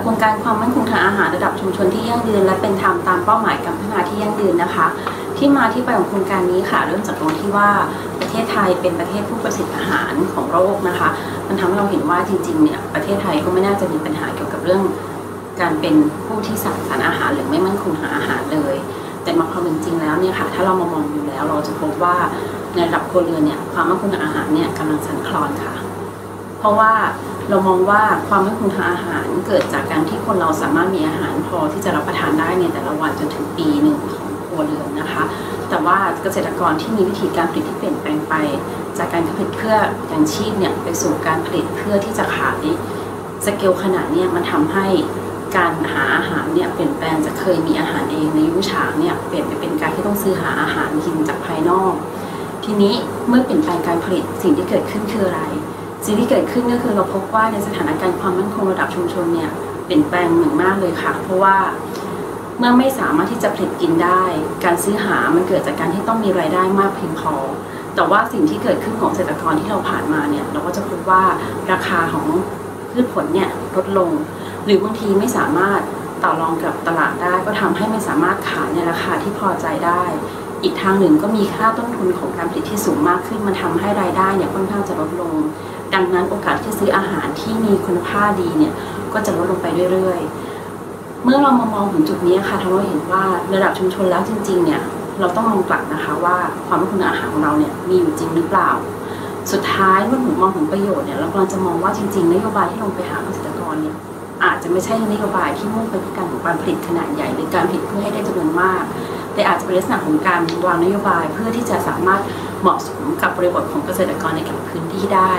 โครงการความมั่นคงทางอาหารระดับชุมชนที่ยั่งยืน และเป็นธรรมตามเป้าหมายการพัฒนาที่ยั่งยืนนะคะ ที่มาที่ไปของโครงการนี้ค่ะ เริ่มจากตรงที่ว่าประเทศไทยเป็นประเทศผู้ผลิตอาหารของโลกนะคะ มันทำให้เราเห็นว่าจริงๆเนี่ยประเทศไทยก็ไม่น่าจะมีปัญหาเกี่ยวกับเรื่อง การเป็นผู้ที่สั่งสารอาหารหรือไม่มั่นคงทางอาหารเลย แต่มาความเป็นจริงแล้วเนี่ยค่ะ ถ้าเรามามองอยู่แล้วเราจะพบว่าในระดับครัวเรือนเนี่ยความมั่นคงทางอาหารเนี่ยกำลังสั่นคลอนค่ะ ราะว่าเรามองว่าความมั่นคงทางอาหารเกิดจากการที่คนเราสามารถมีอาหารพอที่จะรับประทานได้ในแต่ละวันจนถึงปีหนึ่งของครัวเรือนนะคะ แต่ว่าเกษตรกรที่มีวิธีการผลิตที่เปลี่ยนแปลงไป จากการผลิตเพื่อยังชีพเนี่ยไปสู่การผลิตเพื่อที่จะขายสเกลขนาดเนี่ยมันทำให้การหาอาหารเนี่ยเปลี่ยนแปลงจากเคยมีอาหารเองในยุคช้างเนี่ยเปลี่ยนไปเป็นการที่ต้องซื้อหาอาหารกินจากภายนอก ทีนี้เมื่อเปลี่ยนแปลงการผลิตสิ่งที่เกิดขึ้นคืออะไร สิ่งที่เกิดขึ้นก็คือเราพบว่าในสถานการณ์ความมั่นคงระดับชุมชนเนี่ยเปลี่ยนแปลงเหนึ่งมากเลยค่ะ เพราะว่าเมื่อไม่สามารถที่จะผลิตกินได้ การซื้อหามันเกิดจากการที่ต้องมีรายได้มากเพียงพอ แต่ว่าสิ่งที่เกิดขึ้นของเกษตรกรที่เราผ่านมาเนี่ยเราก็จะพบว่าราคาของพืชผลเนี่ยลดลง หรือบางทีไม่สามารถต่อรองกับตลาดได้ ก็ทำให้ไม่สามารถขายในราคาที่พอใจได้ อีกทางหนึ่งก็มีค่าต้นทุนของการผลิตที่สูงมากขึ้นมันทำให้รายได้เนี่ยค่อนข้างจะลดลง ดังนั้นโอกาสที่ซื้ออาหารที่มีคุณภาพดีเนี่ยก็จะลดลงไปเรื่อยๆ เมื่อเรามามองถึงจุดนี้ค่ะทำให้เราเห็นว่าระดับชุมชนแล้วจริง ๆ เนี่ยเราต้องมองกลับนะคะว่าความมั่นคงทางอาหารของเราเนี่ยมีอยู่จริงหรือเปล่า สุดท้ายเมื่อผมมองถึงประโยชน์เนี่ยเรากำลังจะมองว่าจริงๆนโยบายที่ลงไปหาเกษตรกรเนี่ยอาจจะไม่ใช่นโยบายที่มุ่งไปที่การของการผลิตขนาดใหญ่ หรือการผลิตเพื่อให้ได้จำนวนมาก แต่อาจจะเป็นลักษณะของการวางนโยบายเพื่อที่จะสามารถเหมาะสมกับบริบทของเกษตรกรในแต่ละพื้นที่ได้